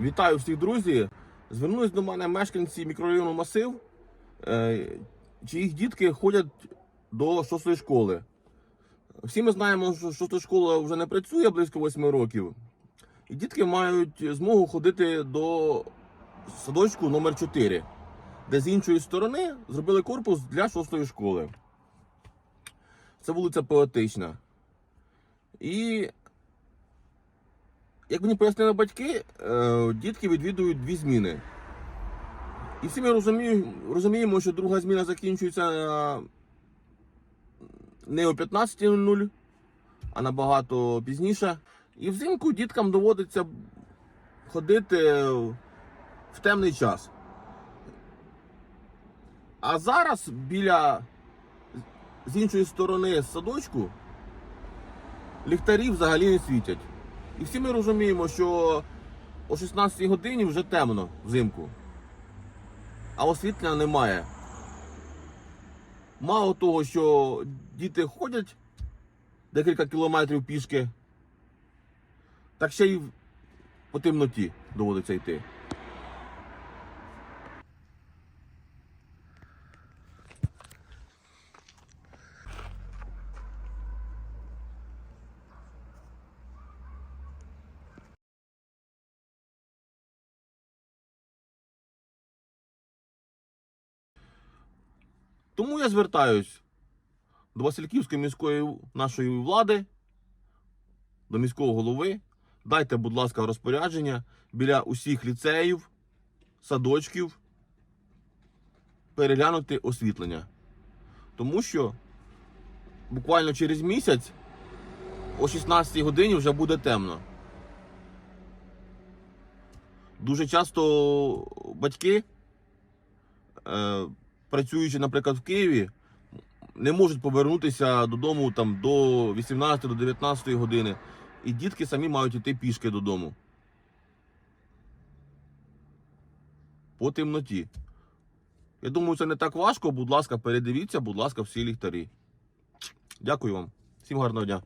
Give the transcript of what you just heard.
Вітаю всіх друзі. Звернулись до мене мешканці мікрорайону Масив, е, чиїх дітки ходять до шостої школи. Всі ми знаємо, що шоста школа вже не працює близько восьми років. І дітки мають змогу ходити до садочку номер 4 де з іншої сторони зробили корпус для шостої школи. Це вулиця Поетична. І як мені пояснили батьки, е, дітки відвідують дві зміни. І всі ми розуміємо, що друга зміна закінчується е, не о 15.00, а набагато пізніше. І взимку діткам доводиться ходити в темний час. А зараз біля з іншої сторони садочку ліхтарі взагалі не світять. І всі ми розуміємо, що о 16 годині вже темно взимку, а освітлення немає. Мало того, що діти ходять декілька кілометрів пішки, так ще й по темноті доводиться йти. Тому я звертаюсь до Васильківської міської нашої влади, до міського голови. Дайте, будь ласка, розпорядження біля усіх ліцеїв, садочків переглянути освітлення. Тому що буквально через місяць о 16 годині вже буде темно. Дуже часто батьки, е, працюючи, наприклад, в Києві, не можуть повернутися додому там, до 18 до 19 години. І дітки самі мають йти пішки додому. По темноті. Я думаю, це не так важко. Будь ласка, передивіться, будь ласка, всі ліхтарі. Дякую вам. Всім гарного дня.